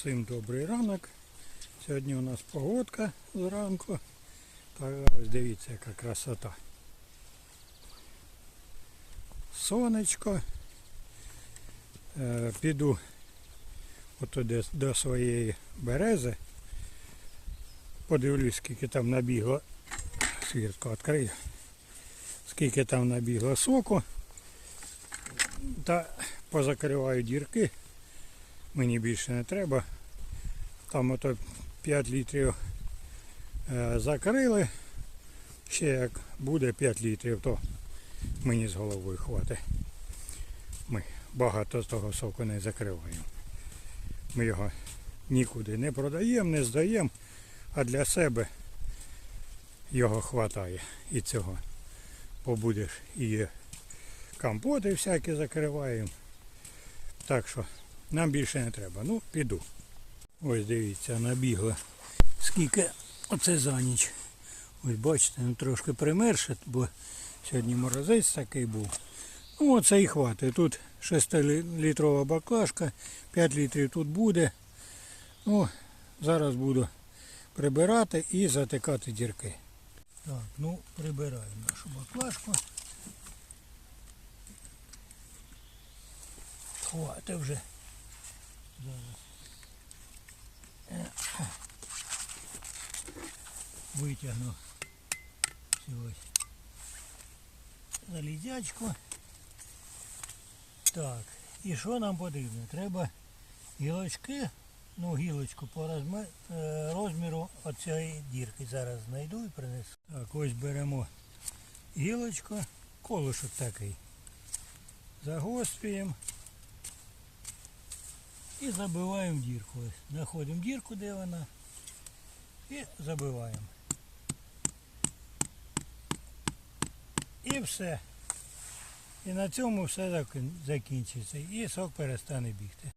Всім добрий ранок. Сьогодні у нас погодка зранку. Та ось дивіться, яка красота. Сонечко. Е, піду отуди до своєї берези. Подивлюсь, скільки там набігло. Свіртко відкрию. Скільки там набігло соку. Та позакриваю дірки. Мені більше не треба. Там ото 5 літрів е, закрили. Ще як буде 5 літрів, то мені з головою хватить. Ми багато з того соку не закриваємо. Ми його нікуди не продаємо, не здаємо, а для себе його хватає і цього. Побудеш і компоти всякі закриваємо. Так що нам більше не треба. Ну, піду. Ось дивіться, набігло. Скільки оце за ніч. Ось бачите, ну трошки примерше, бо сьогодні морозець такий був. Ну оце і хватить. Тут 6-літрова баклажка, 5 літрів тут буде. Ну, зараз буду прибирати і затикати дірки. Так, ну прибираю нашу баклажку. Хватить вже. Зараз. Витягну ось залізячку. Так, і що нам потрібно? Треба гілочки, ну гілочку по розми- е, розміру оцієї дірки. Зараз знайду і принесу. Так, ось беремо гілочку, колишок такий. Загострюємо. І забиваємо дірку. Знаходимо дірку, де вона. І забиваємо. І все. І на цьому все закінчиться. І сок перестане бігти.